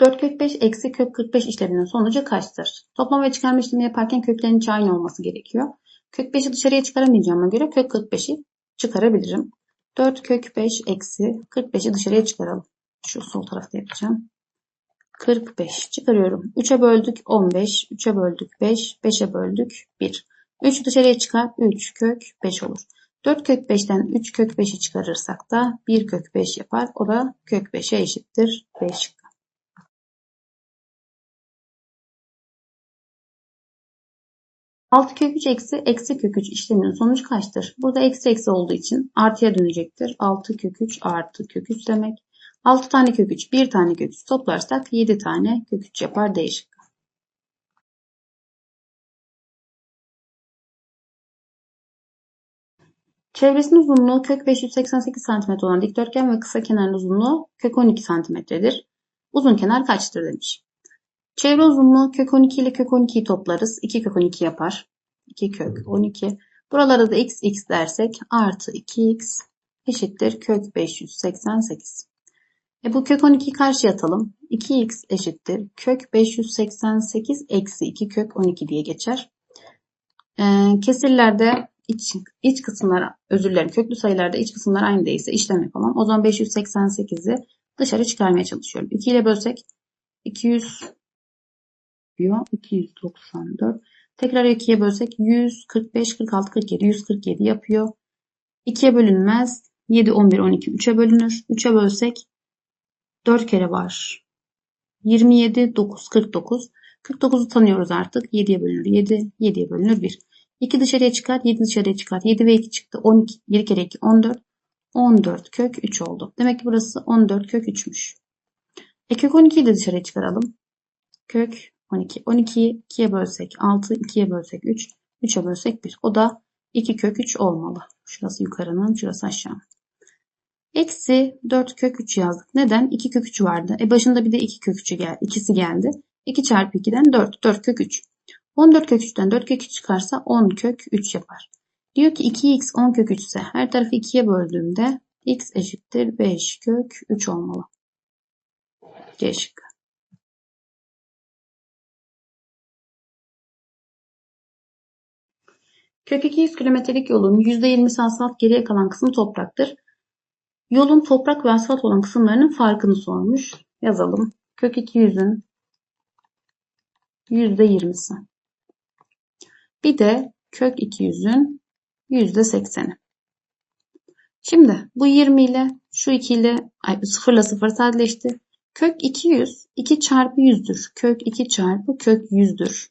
4 kök 5 eksi kök 45 işleminin sonucu kaçtır? Toplama ve çıkarma işlemi yaparken köklerin içi aynı olması gerekiyor. Kök 5'i dışarıya çıkaramayacağıma göre kök 45'i çıkarabilirim. 4 kök 5 eksi 45'i dışarıya çıkaralım. Şu sol tarafta yapacağım. 45 çıkarıyorum. 3'e böldük 15, 3'e böldük 5, 5'e böldük 1. 3 dışarıya çıkar 3 kök 5 olur. 4 kök 5'ten 3 kök 5'i çıkarırsak da 1 kök 5 yapar. O da kök 5'e eşittir 5 şıkkı. Altı kök 3 eksi eksi kök 3 işleminin sonucu kaçtır? Burada eksi eksi olduğu için artıya dönecektir. 6 kök 3 artı kök 3 demek. 6 tane kök 3, 1 tane kök 3 toplarsak 7 tane kök 3 yapar değişik. Çevresinin uzunluğu kök 588 cm olan dikdörtgen ve kısa kenarın uzunluğu kök 12 cm'dir. Uzun kenar kaçtır demiş. Çevre uzunluğu kök 12 ile kök 12'yi toplarız. 2 kök 12 yapar. 2 kök 12. Buralara da x x dersek artı 2x eşittir kök 588. E bu kök 12'yi karşıya atalım. 2x eşittir kök 588 eksi 2 kök 12 diye geçer. E, kesirlerde iç, iç kısımlar özür dilerim köklü sayılarda iç kısımlar aynı değilse işlem yapamam. O zaman 588'i dışarı çıkarmaya çalışıyorum. 2 ile bölsek 200 diyor. 294. Tekrar 2'ye bölsek 145, 46, 47, 147 yapıyor. 2'ye bölünmez. 7, 11, 12 3'e bölünür. 3'e bölsek 4 kere var. 27, 9, 49. 49'u tanıyoruz artık. 7'ye bölünür 7, 7'ye bölünür 1. 2 dışarıya çıkar, 7 dışarıya çıkar. 7 ve 2 çıktı. 12, 7 kere 2, 14. 14 kök 3 oldu. Demek ki burası 14 kök 3'müş. E kök 12'yi de dışarıya çıkaralım. Kök 12. 12'yi 2'ye bölsek 6, 2'ye bölsek 3, 3'e bölsek 1. O da 2 kök 3 olmalı. Şurası yukarının, şurası aşağı. Eksi 4 kök 3 yazdık. Neden? 2 kök 3 vardı. E başında bir de 2 kök 3'ü geldi. İkisi geldi. 2 çarpı 2'den 4. 4 kök 3. 14 kök 3'ten 4 kök 3 çıkarsa 10 kök 3 yapar. Diyor ki 2x 10 kök 3 ise her tarafı 2'ye böldüğümde x eşittir 5 kök 3 olmalı. C şıkkı. Kök 200 kilometrelik yolun %20'si asfalt geriye kalan kısmı topraktır. Yolun toprak ve asfalt olan kısımlarının farkını sormuş. Yazalım. Kök 200'ün %20'si. Bir de kök 200'ün %80'i. Şimdi bu 20 ile şu 2 ile ay, 0 ile 0 sadeleşti. Kök 200 2 çarpı 100'dür. Kök 2 çarpı kök 100'dür.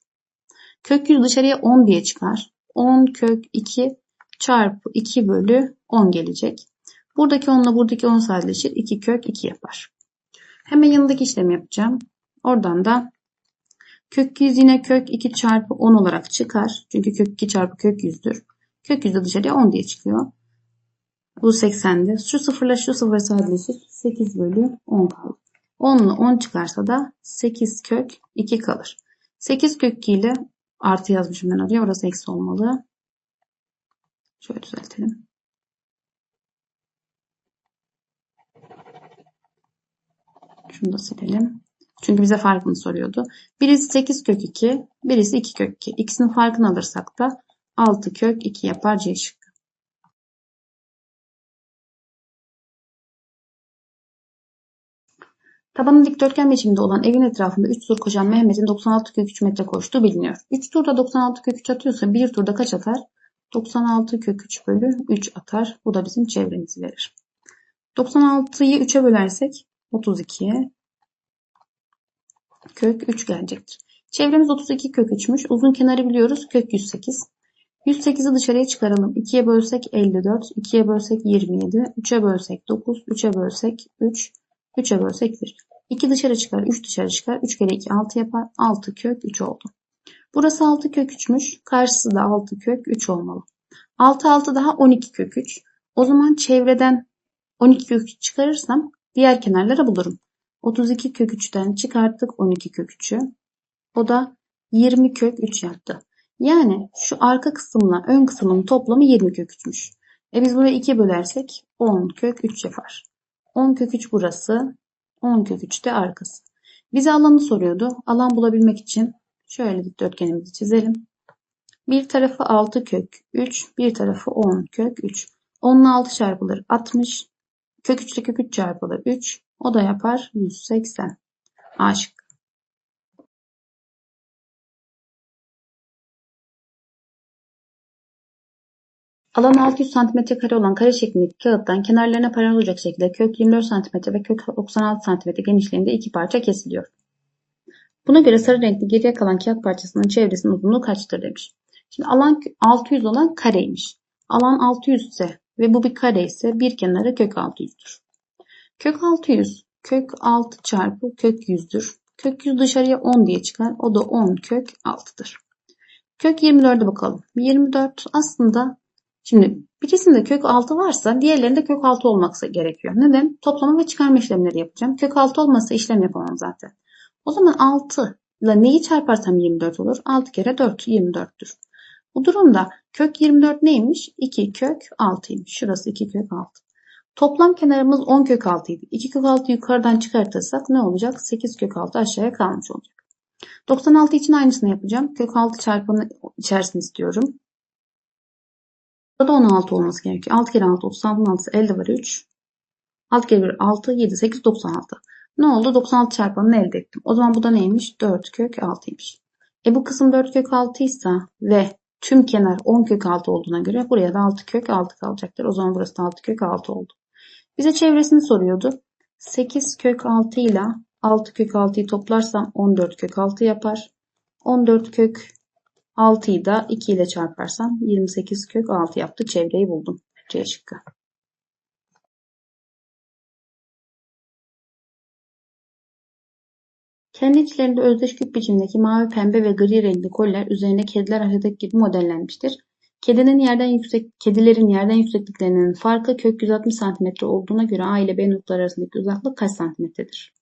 Kök 100 dışarıya 10 diye çıkar. 10 kök 2 çarpı 2 bölü 10 gelecek. Buradaki 10 ile buradaki 10 sadeleşir. 2 kök 2 yapar. Hemen yanındaki işlemi yapacağım. Oradan da kök 100 yine kök 2 çarpı 10 olarak çıkar. Çünkü kök 2 çarpı kök 100'dür. Kök 100 de dışarıya 10 diye çıkıyor. Bu 80'di. Şu sıfırla şu sıfır sadeleşir. 8 bölü 10 kalır. 10 ile 10 çıkarsa da 8 kök 2 kalır. 8 kök 2 ile artı yazmışım ben oraya. Orası eksi olmalı. Şöyle düzeltelim. Şunu da silelim. Çünkü bize farkını soruyordu. Birisi 8 kök 2, birisi 2 kök 2. İkisinin farkını alırsak da 6 kök 2 yapar C şıkkı. Tabanı dikdörtgen biçiminde olan evin etrafında 3 tur koşan Mehmet'in 96 kök 3 metre koştuğu biliniyor. 3 turda 96 kök 3 atıyorsa 1 turda kaç atar? 96 kök 3 bölü 3 atar. Bu da bizim çevremizi verir. 96'yı 3'e bölersek 32'ye kök 3 gelecektir. Çevremiz 32 kök 3'müş. Uzun kenarı biliyoruz. Kök 108. 108'i dışarıya çıkaralım. 2'ye bölsek 54. 2'ye bölsek 27. 3'e bölsek 9. 3'e bölsek 3. 3'e bölsek 1. 2 dışarı çıkar. 3 dışarı çıkar. 3 kere 2 6 yapar. 6 kök 3 oldu. Burası 6 kök 3'müş. Karşısı da 6 kök 3 olmalı. 6 6 daha 12 kök 3. O zaman çevreden 12 kök 3 çıkarırsam diğer kenarları bulurum. 32 kök 3'ten çıkarttık 12 kök 3'ü. O da 20 kök 3 yaptı. Yani şu arka kısımla ön kısmın toplamı 20 kök 3'müş. E biz burayı 2'ye bölersek 10 kök 3 yapar. 10 kök 3 burası. 10 kök 3 de arkası. Bize alanı soruyordu. Alan bulabilmek için şöyle dikdörtgenimizi çizelim. Bir tarafı 6 kök 3, bir tarafı 10 kök 3. 10 ile 6 çarpılır 60. Kök 3 ile kök 3 çarpılır 3. O da yapar 180. A şıkkı. Alan 600 cm olan kare şeklindeki kağıttan kenarlarına paralel olacak şekilde kök 24 cm ve kök 96 cm genişliğinde iki parça kesiliyor. Buna göre sarı renkli geriye kalan kağıt parçasının çevresinin uzunluğu kaçtır demiş. Şimdi alan 600 olan kareymiş. Alan 600 ise ve bu bir kare ise bir kenarı kök 600'dür. Kök 600 kök 6 çarpı kök 100'dür. Kök 100 dışarıya 10 diye çıkar. O da 10 kök 6'dır. Kök 24'e bakalım. 24 aslında şimdi birisinde kök 6 varsa diğerlerinde kök 6 olması gerekiyor. Neden? Toplama ve çıkarma işlemleri yapacağım. Kök 6 olmasa işlem yapamam zaten. O zaman 6 ile neyi çarparsam 24 olur? 6 kere 4 24'tür. Bu durumda kök 24 neymiş? 2 kök 6'ymış. Şurası 2 kök 6. Toplam kenarımız 10 kök 6 idi. 2 kök 6 yukarıdan çıkartırsak ne olacak? 8 kök 6 aşağıya kalmış olacak. 96 için aynısını yapacağım. Kök 6 çarpanı içerisini istiyorum. Burada da 16 olması gerekiyor. 6 kere 6 36 6 elde var 3. 6 kere 1 6 7 8 96. Ne oldu? 96 çarpanını elde ettim. O zaman bu da neymiş? 4 kök 6'ymış. E bu kısım 4 kök 6 ise ve tüm kenar 10 kök 6 olduğuna göre buraya da 6 kök 6 kalacaktır. O zaman burası da 6 kök 6 oldu. Bize çevresini soruyordu. 8 kök 6 ile 6 kök 6'yı toplarsam 14 kök 6 yapar. 14 kök 6'yı da 2 ile çarparsam 28 kök 6 yaptı. Çevreyi buldum. C şıkkı. Kendi içlerinde özdeş küp biçimdeki mavi, pembe ve gri renkli koller üzerinde kediler aşağıdaki gibi modellenmiştir. Kedinin yerden yüksek, kedilerin yerden yüksekliklerinin farkı kök 160 cm olduğuna göre A ile B noktaları arasındaki uzaklık kaç santimetredir?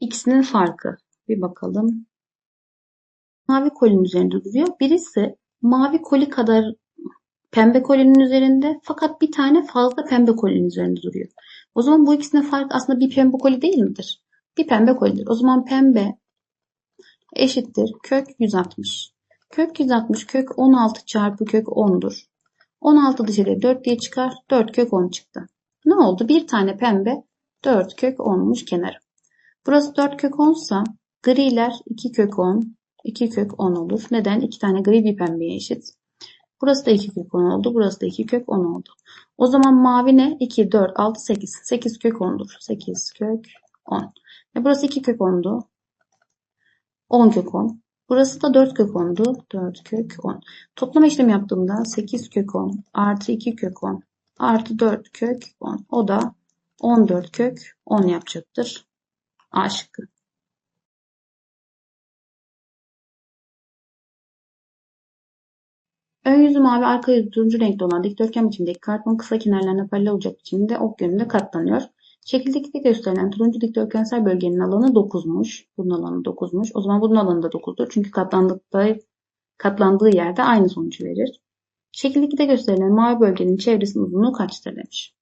İkisinin farkı. Bir bakalım. Mavi kolinin üzerinde duruyor. Birisi mavi koli kadar pembe kolinin üzerinde fakat bir tane fazla pembe kolinin üzerinde duruyor. O zaman bu ikisinin farkı aslında bir pembe koli değil midir? Bir pembe kolidir. O zaman pembe eşittir kök 160. Kök 160 kök 16 çarpı kök 10'dur. 16 dışarıya 4 diye çıkar. 4 kök 10 çıktı. Ne oldu? Bir tane pembe 4 kök 10'muş kenarı. Burası 4 kök 10 ise griler 2 kök 10, 2 kök 10 olur. Neden? 2 tane gri bir pembeye eşit. Burası da 2 kök 10 oldu. Burası da 2 kök 10 oldu. O zaman mavi ne? 2, 4, 6, 8. 8 kök 10'dur. 8 kök 10. E burası 2 kök 10'du. 10 kök 10. Burası da 4 kök 10'du. 4 kök 10. Toplama işlemi yaptığımda 8 kök 10 artı 2 kök 10 artı 4 kök 10. O da 14 kök 10 yapacaktır. A şıkkı. Ön yüzü mavi, arka yüzü turuncu renkli olan dikdörtgen biçimdeki karton kısa kenarlarına paralel olacak biçimde ok yönünde katlanıyor. Şekildeki gösterilen turuncu dikdörtgensel bölgenin alanı 9'muş. Bunun alanı 9'muş. O zaman bunun alanı da 9'dur. Çünkü katlandıkta, katlandığı yerde aynı sonucu verir. Şekildeki de gösterilen mavi bölgenin çevresinin uzunluğu kaçtır demiş.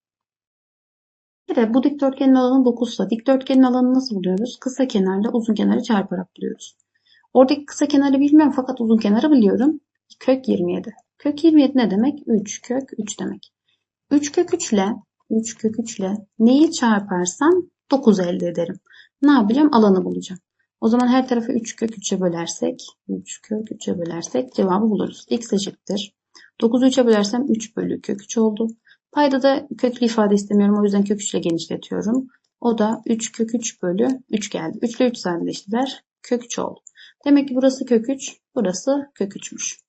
Evet, bu dikdörtgenin alanı 9 ise dikdörtgenin alanını nasıl buluyoruz? Kısa kenarla uzun kenarı çarparak buluyoruz. Oradaki kısa kenarı bilmiyorum fakat uzun kenarı biliyorum. Kök 27. Kök 27 ne demek? 3 kök 3 demek. 3 kök 3 ile 3 kök 3 ile neyi çarparsam 9 elde ederim. Ne yapacağım? Alanı bulacağım. O zaman her tarafı 3 kök 3'e bölersek 3 kök 3'e bölersek cevabı buluruz. X eşittir. 9'u 3'e bölersem 3 bölü kök 3 oldu. Payda da köklü ifade istemiyorum. O yüzden kök 3 ile genişletiyorum. O da 3 kök 3 bölü 3 geldi. 3 ile 3 sadeleştiler. Kök 3 oldu. Demek ki burası kök 3, burası kök 3'müş.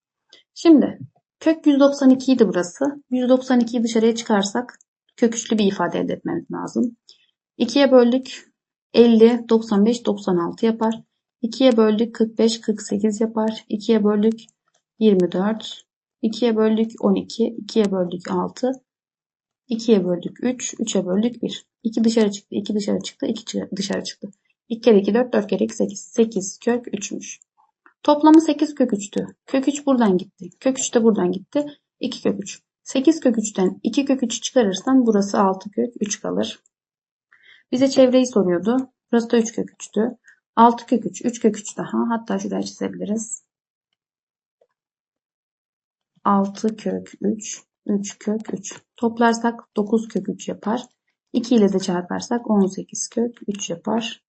Şimdi kök 192 idi burası. 192'yi dışarıya çıkarsak kök üçlü bir ifade elde etmemiz lazım. 2'ye böldük 50, 95, 96 yapar. 2'ye böldük 45, 48 yapar. 2'ye böldük 24. 2'ye böldük 12. 2'ye böldük 6. 2'ye böldük 3. 3'e böldük 1. 2 dışarı çıktı. 2 dışarı çıktı. 2 dışarı çıktı. 2 kere 2 4, 4 kere 2 8. 8 kök 3'müş. Toplamı 8 kök 3'tü. Kök 3 buradan gitti. Kök 3 de buradan gitti. 2 kök 3. 8 kök 3'ten 2 kök 3'ü çıkarırsam burası 6 kök 3 kalır. Bize çevreyi soruyordu. Burası da 3 kök 3'tü. 6 kök 3. 3 kök 3 daha. Hatta şuraya çizebiliriz. 6 kök 3. 3 kök 3. Toplarsak 9 kök 3 yapar. 2 ile de çarparsak 18 kök 3 yapar.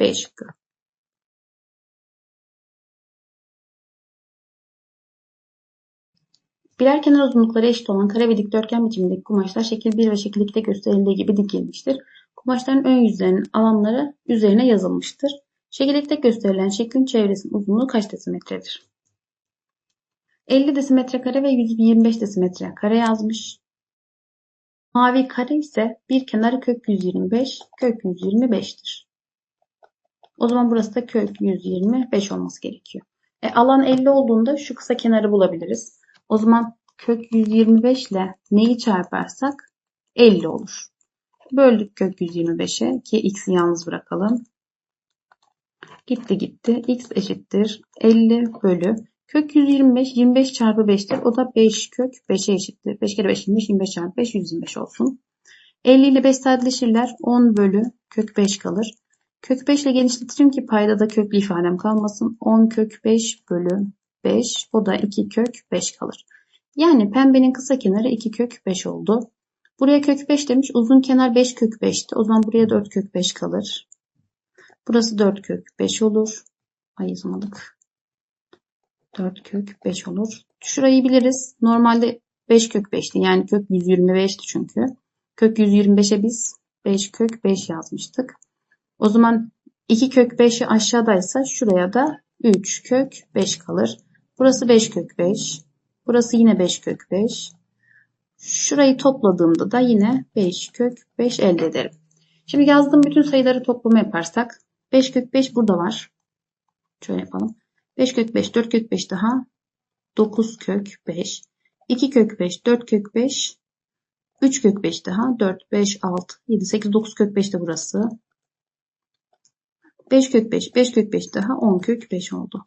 5 şıkkı. Birer kenar uzunlukları eşit olan kare ve dikdörtgen biçimindeki kumaşlar şekil 1 ve şekil 2'de gösterildiği gibi dikilmiştir. Kumaşların ön yüzlerinin alanları üzerine yazılmıştır. Şekil 2'de gösterilen şeklin çevresinin uzunluğu kaç desimetredir? 50 desimetre kare ve 125 desimetre kare yazmış. Mavi kare ise bir kenarı kök 125, kök 125'tir. O zaman burası da kök 125 olması gerekiyor. E, alan 50 olduğunda şu kısa kenarı bulabiliriz. O zaman kök 125 ile neyi çarparsak 50 olur. Böldük kök 125'e ki x'i yalnız bırakalım. Gitti gitti. x eşittir 50 bölü. Kök 125 25 çarpı 5'tir. O da 5 kök 5'e eşittir. 5 kere 5 25 25 çarpı 5 125 olsun. 50 ile 5 sadeleşirler. 10 bölü kök 5 kalır. Kök 5 ile genişletirim ki payda da köklü ifadem kalmasın. 10 kök 5 bölü 5. O da 2 kök 5 kalır. Yani pembenin kısa kenarı 2 kök 5 oldu. Buraya kök 5 demiş. Uzun kenar 5 kök 5'ti. O zaman buraya 4 kök 5 kalır. Burası 4 kök 5 olur. Ay yazamadık. 4 kök 5 olur. Şurayı biliriz. Normalde 5 kök 5'ti. Yani kök 125'ti çünkü. Kök 125'e biz 5 kök 5 yazmıştık. O zaman 2 kök 5'i aşağıdaysa şuraya da 3 kök 5 kalır. Burası 5 kök 5. Burası yine 5 kök 5. Şurayı topladığımda da yine 5 kök 5 elde ederim. Şimdi yazdığım bütün sayıları toplama yaparsak 5 kök 5 burada var. Şöyle yapalım. 5 kök 5, 4 kök 5 daha 9 kök 5. 2 kök 5, 4 kök 5, 3 kök 5 daha 4, 5, 6, 7, 8, 9 kök 5 de burası. 5 kök 5, 5 kök 5 daha 10 kök 5 oldu.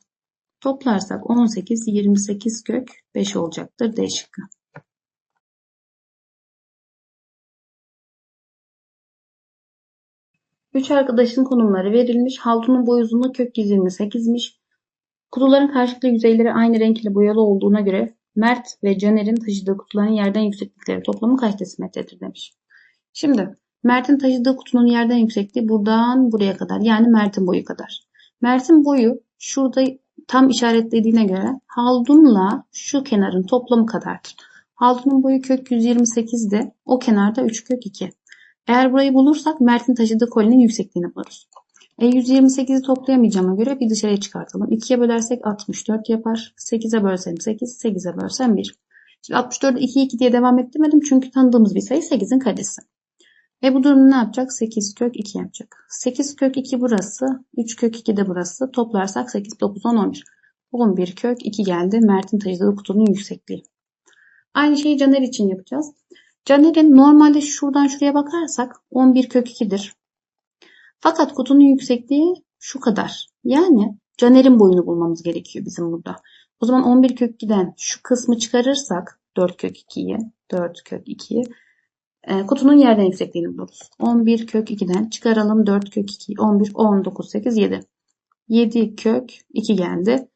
Toplarsak 18, 28 kök 5 olacaktır D şıkkı. Üç arkadaşın konumları verilmiş. Haltunun boy uzunluğu kök 128'miş. Kutuların karşılıklı yüzeyleri aynı renk ile boyalı olduğuna göre Mert ve Caner'in taşıdığı kutuların yerden yükseklikleri toplamı kaç desimetredir demiş. Şimdi Mert'in taşıdığı kutunun yerden yüksekliği buradan buraya kadar yani Mert'in boyu kadar. Mert'in boyu şurada tam işaretlediğine göre Haldun'la şu kenarın toplamı kadardır. Haldun'un boyu kök 128'de o kenarda 3 kök 2. Eğer burayı bulursak Mert'in taşıdığı kolinin yüksekliğini buluruz. E 128'i toplayamayacağıma göre bir dışarıya çıkartalım. 2'ye bölersek 64 yapar. 8'e bölsem 8, 8'e bölsem 1. Şimdi 64'ü 2 2 diye devam ettirmedim çünkü tanıdığımız bir sayı 8'in karesi. E bu durumda ne yapacak? 8 kök 2 yapacak. 8 kök 2 burası. 3 kök 2 de burası. Toplarsak 8, 9, 10, 11. 11 kök 2 geldi. Mert'in taşıdığı kutunun yüksekliği. Aynı şeyi Caner için yapacağız. Caner'in normalde şuradan şuraya bakarsak 11 kök 2'dir. Fakat kutunun yüksekliği şu kadar. Yani Caner'in boyunu bulmamız gerekiyor bizim burada. O zaman 11 kök 2'den şu kısmı çıkarırsak 4 kök 2'yi 4 kök 2'yi e, kutunun yerden yüksekliğini buluruz. 11 kök 2'den çıkaralım 4 kök 2 11 19 8 7. 7 kök 2 geldi.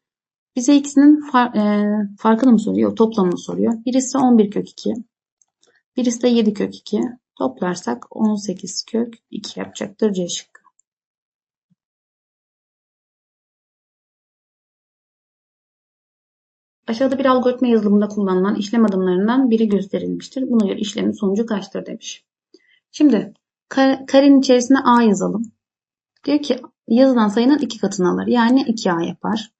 Bize ikisinin far, e, farkını mı soruyor? Toplamını soruyor. Birisi 11 kök 2. Birisi de 7 kök 2. Toplarsak 18 kök 2 yapacaktır C şıkkı. Aşağıda bir algoritma yazılımında kullanılan işlem adımlarından biri gösterilmiştir. Buna göre işlemin sonucu kaçtır demiş. Şimdi karenin içerisine A yazalım. Diyor ki yazılan sayının iki katını alır. Yani 2A yapar.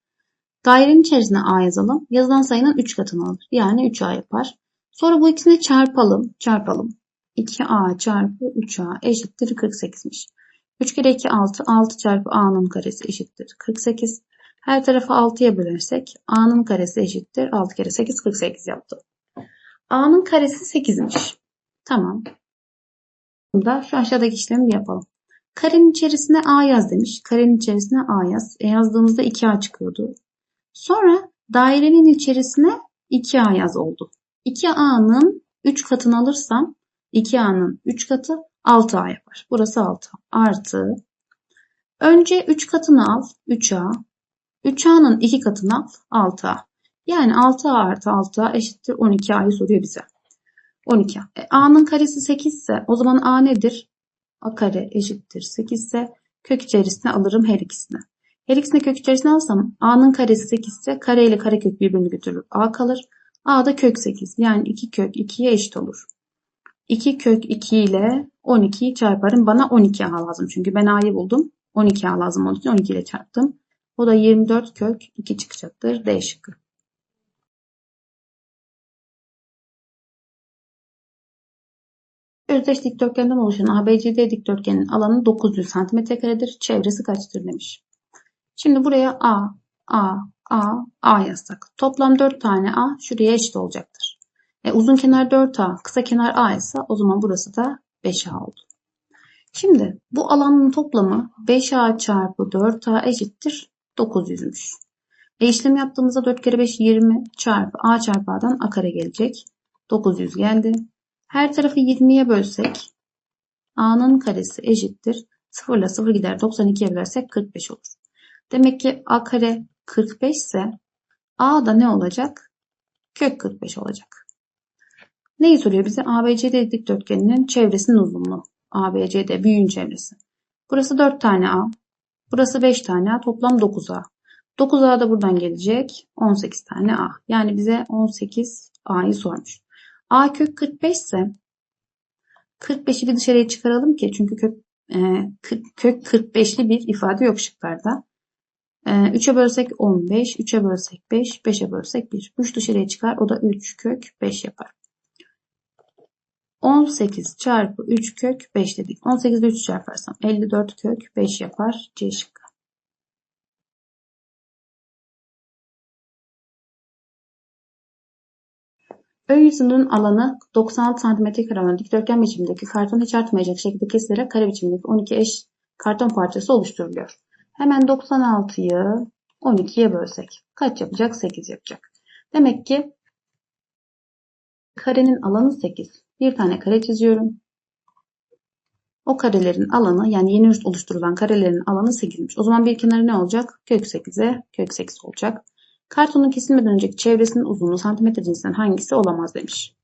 Dairenin içerisine A yazalım. Yazılan sayının 3 katını alır. Yani 3A yapar. Sonra bu ikisini çarpalım. Çarpalım. 2A çarpı 3A eşittir 48'miş. 3 kere 2 6. 6 çarpı A'nın karesi eşittir 48. Her tarafı 6'ya bölersek A'nın karesi eşittir. 6 kere 8 48 yaptı. A'nın karesi 8'miş. Tamam. Burada şu aşağıdaki işlemi bir yapalım. Karenin içerisine A yaz demiş. Karenin içerisine A yaz. E yazdığımızda 2A çıkıyordu. Sonra dairenin içerisine 2A yaz oldu. 2A'nın 3 katını alırsam 2A'nın 3 katı 6A yapar. Burası 6 artı Önce 3 katını al 3A. 3A'nın 2 katını al 6A. Yani 6A artı 6A eşittir 12A'yı soruyor bize. 12A. E, A'nın karesi 8 ise o zaman A nedir? A kare eşittir 8 ise kök içerisine alırım her ikisini. Her ikisini kök içerisine alsam A'nın karesi 8 ise kare ile karekök birbirini götürür. A kalır. A da kök 8 yani 2 kök 2'ye eşit olur. 2 kök 2 ile 12'yi çarparım. Bana 12A lazım çünkü ben A'yı buldum. 12A lazım olduğu için 12 ile çarptım. O da 24 kök 2 çıkacaktır. D şıkkı. Özdeş dikdörtgenden oluşan ABCD dikdörtgenin alanı 900 cm çevresi kaçtır demiş. Şimdi buraya A, A, A, A yazsak. Toplam 4 tane A şuraya eşit olacaktır. E, uzun kenar 4A, kısa kenar A ise o zaman burası da 5A oldu. Şimdi bu alanın toplamı 5A çarpı 4A eşittir 900'müş. E işlem yaptığımızda 4 kere 5 20 çarpı A çarpı A'dan A kare gelecek. 900 geldi. Her tarafı 20'ye bölsek A'nın karesi eşittir. 0 ile 0 gider 92'ye bölersek 45 olur. Demek ki A kare 45 ise A da ne olacak? Kök 45 olacak. Neyi soruyor bize? ABCD dikdörtgeninin çevresinin uzunluğu. ABCD büyüğün çevresi. Burası 4 tane A. Burası 5 tane A. Toplam 9A. 9A da buradan gelecek. 18 tane A. Yani bize 18 A'yı sormuş. A kök 45 ise 45'i bir dışarıya çıkaralım ki çünkü kök, e, kök 45'li bir ifade yok şıklarda. 3'e ee, bölsek 15, 3'e bölsek 5, 5'e bölsek 1. 3 dışarıya çıkar. O da 3 kök 5 yapar. 18 çarpı 3 kök 5 dedik. 18 ile 3 çarparsam 54 kök 5 yapar. C şıkkı. Ön yüzünün alanı 96 cm olan dikdörtgen biçimindeki karton hiç artmayacak şekilde kesilerek kare biçimindeki 12 eş karton parçası oluşturuluyor. Hemen 96'yı 12'ye bölsek kaç yapacak? 8 yapacak. Demek ki karenin alanı 8. Bir tane kare çiziyorum. O karelerin alanı yani yeni oluşturulan karelerin alanı 8'miş. O zaman bir kenarı ne olacak? Kök 8'e kök 8 olacak. Kartonun kesilmeden önceki çevresinin uzunluğu santimetre cinsinden hangisi olamaz demiş.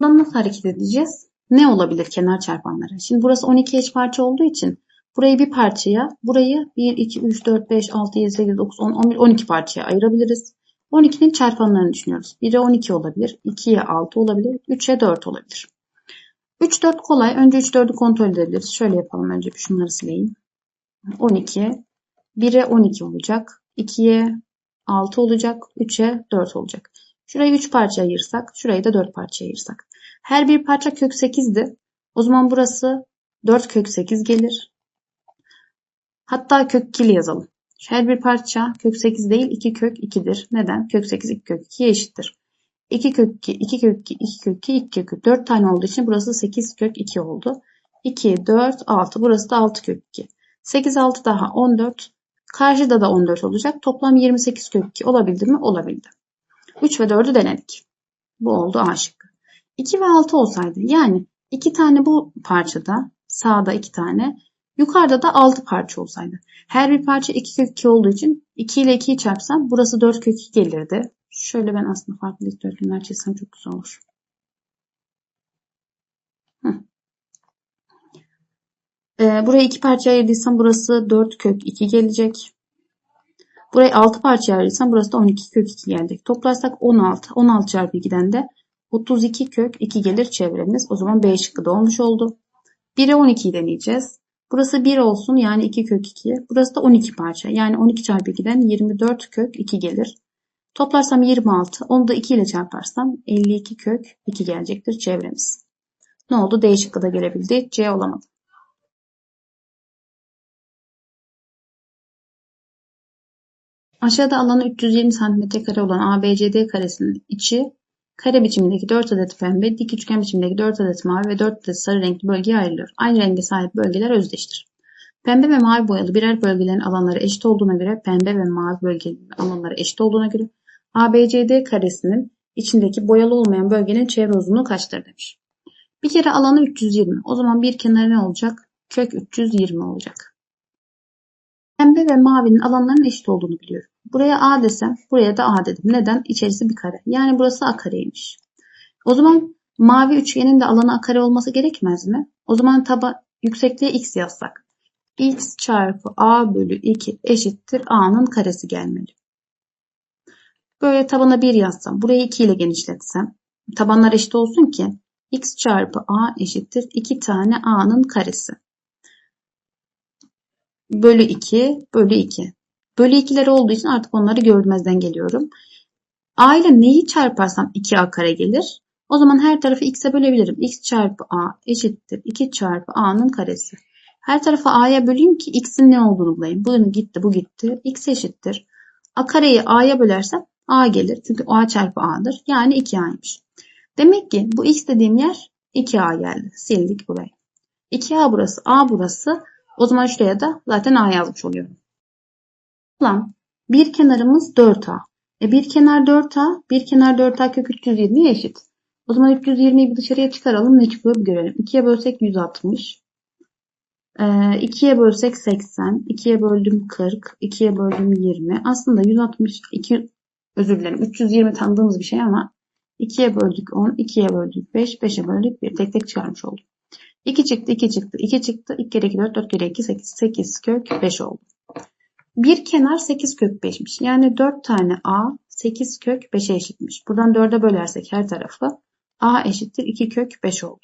Buradan nasıl hareket edeceğiz? Ne olabilir kenar çarpanları? Şimdi burası 12 eş parça olduğu için Burayı bir parçaya, burayı 1, 2, 3, 4, 5, 6, 7, 8, 9, 10, 11, 12 parçaya ayırabiliriz. 12'nin çarpanlarını düşünüyoruz. 1'e 12 olabilir, 2'ye 6 olabilir, 3'e 4 olabilir. 3, 4 kolay. Önce 3, 4'ü kontrol edebiliriz. Şöyle yapalım. Önce şunları sileyim. 12, 1'e 12 olacak. 2'ye 6 olacak. 3'e 4 olacak. Şurayı 3 parça ayırsak, şurayı da 4 parça ayırsak. Her bir parça kök 8'di. O zaman burası 4 kök 8 gelir. Hatta kök 2'li yazalım. Her bir parça kök 8 değil 2 kök 2'dir. Neden? Kök 8 2 kök 2'ye eşittir. 2 kök 2, 2 kök 2, 2 kök 2, 2 kök 2. 4 tane olduğu için burası 8 kök 2 oldu. 2, 4, 6. Burası da 6 kök 2. 8, 6 daha 14. Karşıda da 14 olacak. Toplam 28 kök 2 olabildi mi? Olabildi. 3 ve 4'ü denedik. Bu oldu A şıkkı. 2 ve 6 olsaydı yani 2 tane bu parçada sağda 2 tane Yukarıda da 6 parça olsaydı. Her bir parça 2 kök 2 olduğu için 2 ile 2'yi çarpsam burası 4 kök 2 gelirdi. Şöyle ben aslında farklı dikdörtgenler çizsem çok güzel olur. Ee, burayı 2 parçaya ayırdıysam burası 4 kök 2 gelecek. Burayı 6 parçaya ayırdıysam burası da 12 kök 2 gelecek. Toplarsak 16. 16 çarpı 2'den de 32 kök 2 gelir çevremiz. O zaman B şıkkı da olmuş oldu. 1'e 12'yi deneyeceğiz. Burası 1 olsun yani 2 kök 2. Burası da 12 parça. Yani 12 çarpı 2'den 24 kök 2 gelir. Toplarsam 26. Onu da 2 ile çarparsam 52 kök 2 gelecektir çevremiz. Ne oldu? D şıkkı da gelebildi. C olamadı. Aşağıda alanı 320 cm olan ABCD karesinin içi Kare biçimindeki 4 adet pembe, dik üçgen biçimindeki 4 adet mavi ve 4 adet sarı renkli bölgeye ayrılıyor. Aynı renge sahip bölgeler özdeştir. Pembe ve mavi boyalı birer bölgelerin alanları eşit olduğuna göre pembe ve mavi bölgelerin alanları eşit olduğuna göre ABCD karesinin içindeki boyalı olmayan bölgenin çevre uzunluğu kaçtır demiş. Bir kere alanı 320. O zaman bir kenarı ne olacak? Kök 320 olacak. Pembe ve mavinin alanlarının eşit olduğunu biliyorum. Buraya A desem, buraya da A dedim. Neden? İçerisi bir kare. Yani burası A kareymiş. O zaman mavi üçgenin de alanı A kare olması gerekmez mi? O zaman taba yüksekliğe x yazsak. x çarpı A bölü 2 eşittir A'nın karesi gelmeli. Böyle tabana 1 yazsam, burayı 2 ile genişletsem, tabanlar eşit olsun ki x çarpı A eşittir 2 tane A'nın karesi. Bölü 2, bölü 2. Bölü 2'leri olduğu için artık onları görmezden geliyorum. A ile neyi çarparsam 2A kare gelir. O zaman her tarafı x'e bölebilirim. x çarpı a eşittir 2 çarpı a'nın karesi. Her tarafı a'ya böleyim ki x'in ne olduğunu bulayım. Bu gitti, bu gitti. x eşittir. a kareyi a'ya bölersem a gelir. Çünkü a çarpı a'dır. Yani 2a'ymış. Demek ki bu x dediğim yer 2a geldi. Sildik burayı. 2a burası, a burası. O zaman şuraya da zaten a yazmış oluyorum. Lan bir kenarımız 4a. E bir kenar 4a, bir kenar 4a kök 320 eşit. O zaman 320'yi bir dışarıya çıkaralım. Ne çıkıyor bir görelim. 2'ye bölsek 160. 2'ye ee, bölsek 80. 2'ye böldüm 40. 2'ye böldüm 20. Aslında 160, 2, özür dilerim 320 tanıdığımız bir şey ama 2'ye böldük 10, 2'ye böldük 5, 5'e böldük 1. Tek tek çıkarmış olduk. 2 çıktı, 2 çıktı, 2 çıktı. 2 kere 2 4, 4 kere 2 8. 8 kök 5 oldu. Bir kenar 8 kök 5'miş. Yani 4 tane A 8 kök 5'e eşitmiş. Buradan 4'e bölersek her tarafı a eşittir 2 kök 5 oldu.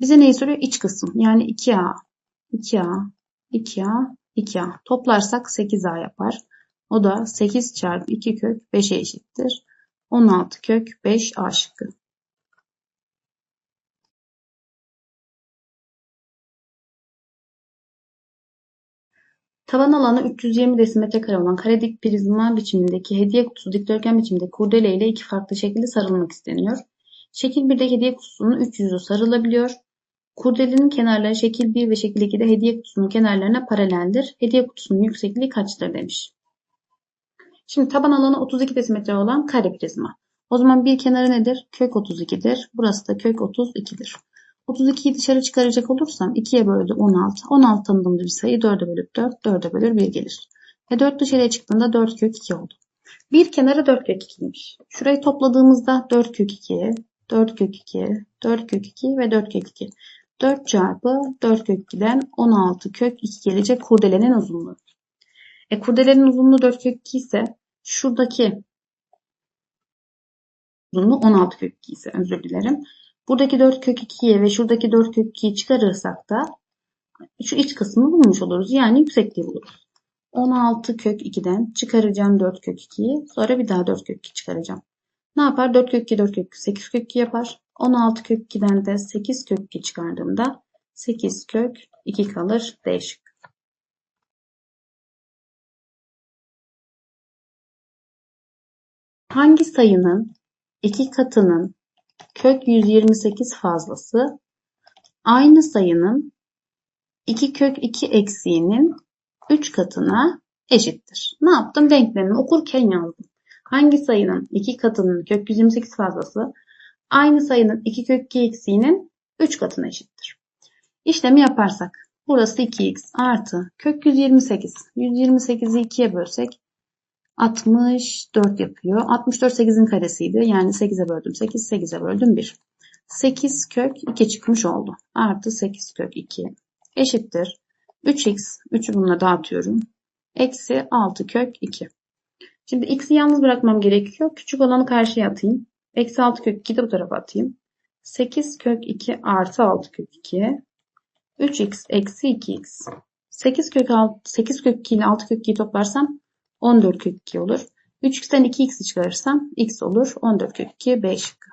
Bize neyi soruyor? İç kısım. Yani 2a, 2a, 2a, 2a. Toplarsak 8a yapar. O da 8 çarpı 2 kök 5'e eşittir. 16 kök 5 a şıkkı. Tavan alanı 320 desimetre kare olan kare dik prizma biçimindeki hediye kutusu dikdörtgen biçimindeki kurdele ile iki farklı şekilde sarılmak isteniyor. Şekil 1'de hediye kutusunun 3 yüzü sarılabiliyor. Kurdelenin kenarları şekil 1 ve şekil 2'de hediye kutusunun kenarlarına paraleldir. Hediye kutusunun yüksekliği kaçtır demiş. Şimdi taban alanı 32 desimetre olan kare prizma. O zaman bir kenarı nedir? Kök 32'dir. Burası da kök 32'dir. 32'yi dışarı çıkaracak olursam 2'ye böldü 16. 16 tanıdığımız bir sayı 4'e bölüp 4, 4'e bölür 1 gelir. Ve 4 dışarıya çıktığında 4 kök 2 oldu. Bir kenarı 4 kök 2'ymiş. Şurayı topladığımızda 4 kök 2, 4 kök 2, 4 kök 2 ve 4 kök 2. 4 çarpı 4 kök 2'den 16 kök 2 gelecek kurdelenin uzunluğu. E kurdelenin uzunluğu 4 kök 2 ise şuradaki uzunluğu 16 kök 2 ise özür dilerim. Buradaki 4 kök 2'yi ve şuradaki 4 kök 2'yi çıkarırsak da şu iç kısmını bulmuş oluruz. Yani yüksekliği buluruz. 16 kök 2'den çıkaracağım 4 kök 2'yi. Sonra bir daha 4 kök 2 çıkaracağım. Ne yapar? 4 kök 2, 4 kök 8 kök 2 yapar. 16 kök 2'den de 8 kök 2 çıkardığımda 8 kök 2 kalır. D Hangi sayının iki katının kök 128 fazlası aynı sayının 2 kök 2 eksiğinin 3 katına eşittir. Ne yaptım? Denklemimi okurken yazdım. Hangi sayının 2 katının kök 128 fazlası aynı sayının 2 kök 2 eksiğinin 3 katına eşittir. İşlemi yaparsak burası 2x artı kök 128. 128'i 2'ye bölsek 64 yapıyor. 64 8'in karesiydi. Yani 8'e böldüm 8, 8'e böldüm 1. 8 kök 2 çıkmış oldu. Artı 8 kök 2 eşittir. 3x, 3'ü bununla dağıtıyorum. Eksi 6 kök 2. Şimdi x'i yalnız bırakmam gerekiyor. Küçük olanı karşıya atayım. Eksi 6 kök 2 de bu tarafa atayım. 8 kök 2 artı 6 kök 2. 3x eksi 2x. 8 kök 6, 8 kök 2 ile 6 kök 2'yi toplarsam 14 kök 2 olur. 3x'ten 2x'i çıkarırsam x olur. 14 kök 2 B şıkkı.